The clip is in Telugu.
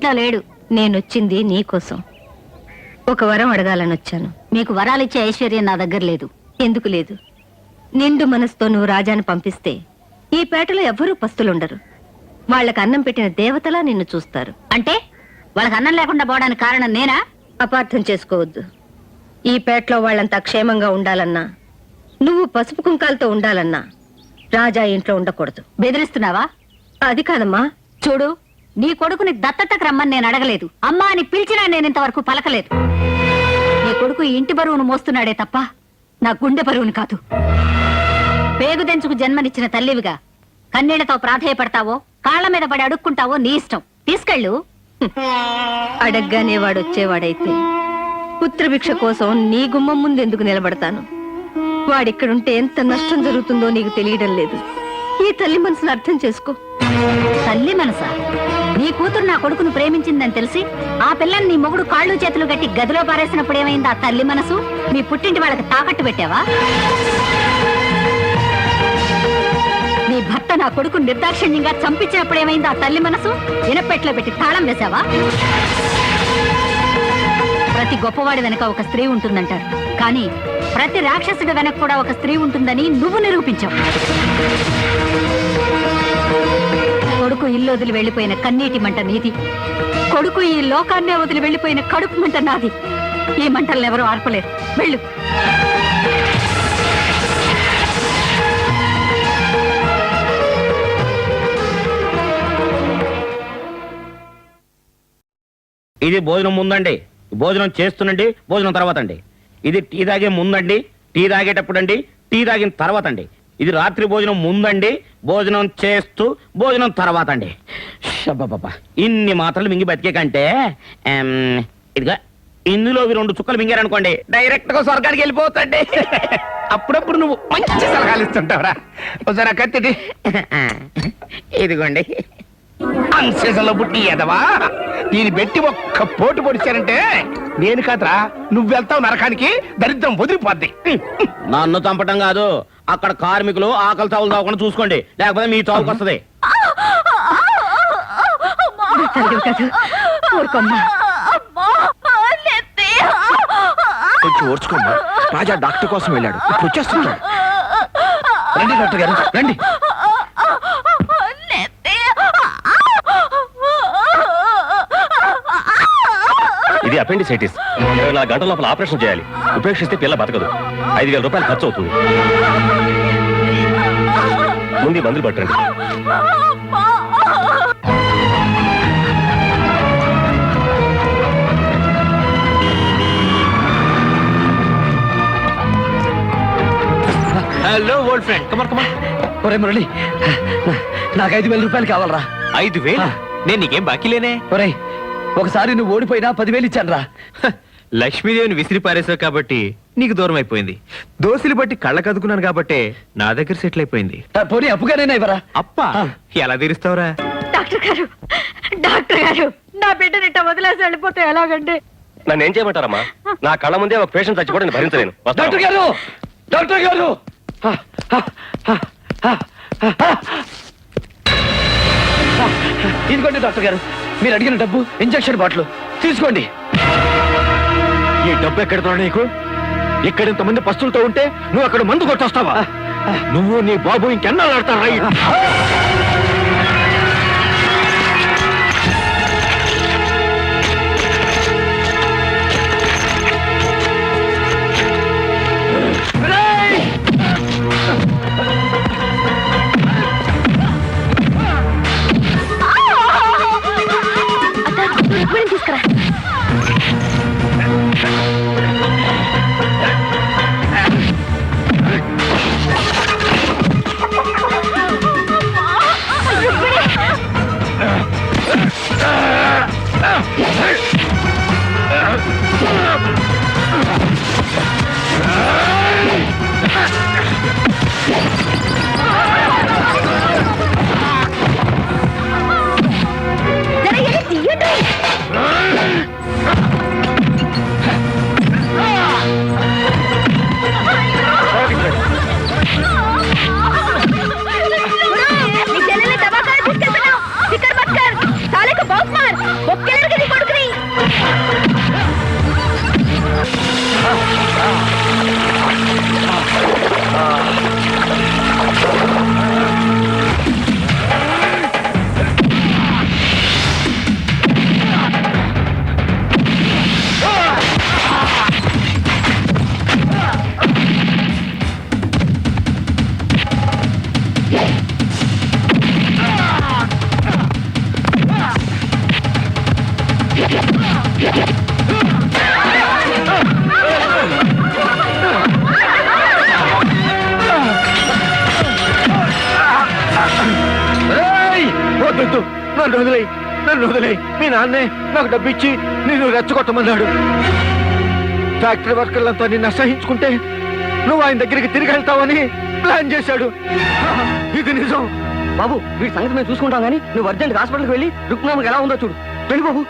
ఇంట్లో లేడు. నేనొచ్చింది నీకోసం ఒక వరం అడగాలని వచ్చాను. మీకు వరాలిచ్చే ఐశ్వర్యం నా దగ్గర లేదు. ఎందుకు లేదు? నిండు మనసుతో నువ్వు రాజాని పంపిస్తే ఈ పేటలో ఎవ్వరూ పస్తులుండరు. వాళ్ళకి అన్నం పెట్టిన దేవతలా నిన్ను చూస్తారు. అంటే వాళ్ళకి అన్నం లేకుండా పోవడానికి కారణం నేనా? అపార్థం చేసుకోవద్దు. ఈ పేటలో వాళ్ళంతా క్షేమంగా ఉండాలన్నా నువ్వు పసుపు కుంకాలతో ఉండాలన్నా రాజా ఇంట్లో ఉండకూడదు. బెదిరిస్తున్నావా? అది కాదమ్మా. చూడు నీ కొడుకుని దత్తతకు రమ్మని నేను అడగలేదు. అమ్మా అని పిలిచినా నేను ఇంతవరకు పలకలేదు. నీ కొడుకు ఇంటి బరువును మోస్తున్నాడే తప్ప నా గుండె బరువును కాదు. పేగుదెంచుకు జన్మనిచ్చిన తల్లివిగా కన్నీళ్ళతో ప్రాధేయపడతావో కాళ్ళ మీద పడి అడుక్కుంటావో నీ ఇష్టం. తీసుకెళ్ళు. అడగ్గానే వాడు వచ్చేవాడైతే పుత్రభిక్ష కోసం నీ గుమ్మం ముందు ఎందుకు నిలబడతాను? వాడిక్కడుంటే ఎంత నష్టం జరుగుతుందో నీకు తెలియడం లేదు. ఈ తల్లి మనసును అర్థం చేసుకో. తల్లి మనసా? నీ కూతురు నా కొడుకును ప్రేమించిందని తెలిసి ఆ పిల్లని నీ మొగుడు కాళ్ళు చేతులు గట్టి గదిలో పారేసినప్పుడు ఏమైంది ఆ తల్లి మనసు? మీ పుట్టింటి వాళ్ళకి తాకట్టు పెట్టావా? నీ భర్త నా కొడుకు నిర్దాక్షిణ్యంగా చంపించినప్పుడు ఏమైంది ఆ తల్లి మనసు? ఇనపెట్లో పెట్టి తాళం వేశావా ప్రతి గొప్పవాడి వెనక ఒక స్త్రీ ఉంటుందంటారు. కానీ ప్రతి రాక్షసుడి వెనక కూడా ఒక స్త్రీ ఉంటుందని నువ్వు నిరూపించావు. కొడుకు ఇల్లు వదిలి వెళ్ళిపోయిన కన్నీటి మంట నీది. కొడుకు ఈ లోకాన్నే వదిలి వెళ్ళిపోయిన కడుపు మంట నాది. ఈ మంటలను ఎవరూ ఆర్పలేరు. వెళ్ళు. ఇది భోజనం ముందండి. భోజనం చేస్తునండి భోజనం తర్వాత అండి ఇది టీ తాగే ముందండి టీ తాగేటప్పుడు అండి టీ తాగిన తర్వాత అండి ఇది రాత్రి భోజనం ముందండి భోజనం చేస్తూ భోజనం తర్వాత అండి షబ్బబ్బబ్బా. ఇన్ని మాత్రలు మింగి బతికే కంటే ఇదిగా ఇందులో రెండు చుక్కలు మింగారనుకోండి డైరెక్ట్గా స్వర్గానికి వెళ్ళిపోతండి అప్పుడప్పుడు నువ్వు మంచి సలహాలు ఇస్తుంటావురా. ఒకసారి ఇదిగోండి. అన్సీజన్లో పుట్టి ఎదవా దీన్ని పెట్టి ఒక్క పోటు పొడిచారంటే నేను కాదురా నువ్వు వెళ్తావు నరకానికి దరిద్రం వదిలిపోద్ది. నన్ను చంపటం కాదు అక్కడ కార్మికులు ఆకలి చావులు తాగకుండా చూసుకోండి లేకపోతే మీ చావుకు వస్తుంది. కొంచెం ఓర్చుకోమ్మా. రాజా డాక్టర్ కోసం వెళ్ళాడు. ఇప్పుడు వచ్చేస్తున్నాడు రండి డాక్టర్ గారు రండి. ఇది అపెండిసైటిస్. ఇరవై నాలుగు గంటల లోపల ఆపరేషన్ చేయాలి. ఉపేక్షిస్తే పిల్ల బతకదు. ఐదు వేల రూపాయలు ఖర్చు అవుతుంది. ముందు మందులు పట్టండి. హలో ఓల్డ్ ఫ్రెండ్ కమర్ కమర్ ఒరే మురళి నాకు ఐదు వేల రూపాయలు కావాలరా. ఐదు వేలు. నేను నీకేం బాకీ లేనే? ఒరే ఒకసారి నువ్వు ఓడిపోయినా పదివేలు ఇచ్చాను రా లక్ష్మీదేవిని విసిరి పారేశావు కాబట్టి నీకు దూరం అయిపోయింది. దోశలు బట్టి కళ్ళ కదుకున్నాను కాబట్టి నా దగ్గర సెటిల్ అయిపోయింది. పోనీ అప్పుగానైనా ఇవ్వరా? అప్ప ఎలా తీరుస్తావురా? డాక్టర్ గారు డాక్టర్ గారు నా బిడ్డనిట్ట వదిలేసి వెళ్ళిపోతే ఎలాగండి? నన్ను ఏం చేయమంటారమ్మా? నా కళ్ళ ముందే ఒక పేషెంట్ చచ్చిపోవడం నేను భరించలేను. వస్తాను. డాక్టర్ గారు! డాక్టర్ గారు! ఆ, ఆ, ఆ, ఆ, ఆ. ఇదిగోండి డాక్టర్ గారు. మీరు అడిగిన డబ్బు ఇంజక్షన్ బాటిల్. తీసుకోండి. ఈ డబ్బు ఎక్కడ నీకు? ఇక్కడ ఇంతమంది పస్తులతో ఉంటే నువ్వు అక్కడ మందు కొట్టొస్తావా? నువ్వు నీ బాబు ఇంకెన్నాళ్ళు ఆడతారా తీసుకురా. వద్దు నన్ను వదిలేయి నన్ను వదిలేయి. మీ నాన్నే నాకు డబ్బు ఇచ్చి నేను రెచ్చగొట్టమన్నాడు. ఫ్యాక్టరీ వర్కర్లంతా నిన్ను అసహించుకుంటే నువ్వు ఆయన దగ్గరికి తిరిగి వెళ్తావని ప్లాన్ చేశాడు. ఇది నిజం. బాబు వీడి సంగతి మేము చూసుకుంటాం కానీ నువ్వు అర్జెంట్ హాస్పిటల్కి వెళ్ళి రుక్నామకి ఎలా ఉందో చూడు. వెళ్ళి బాబు.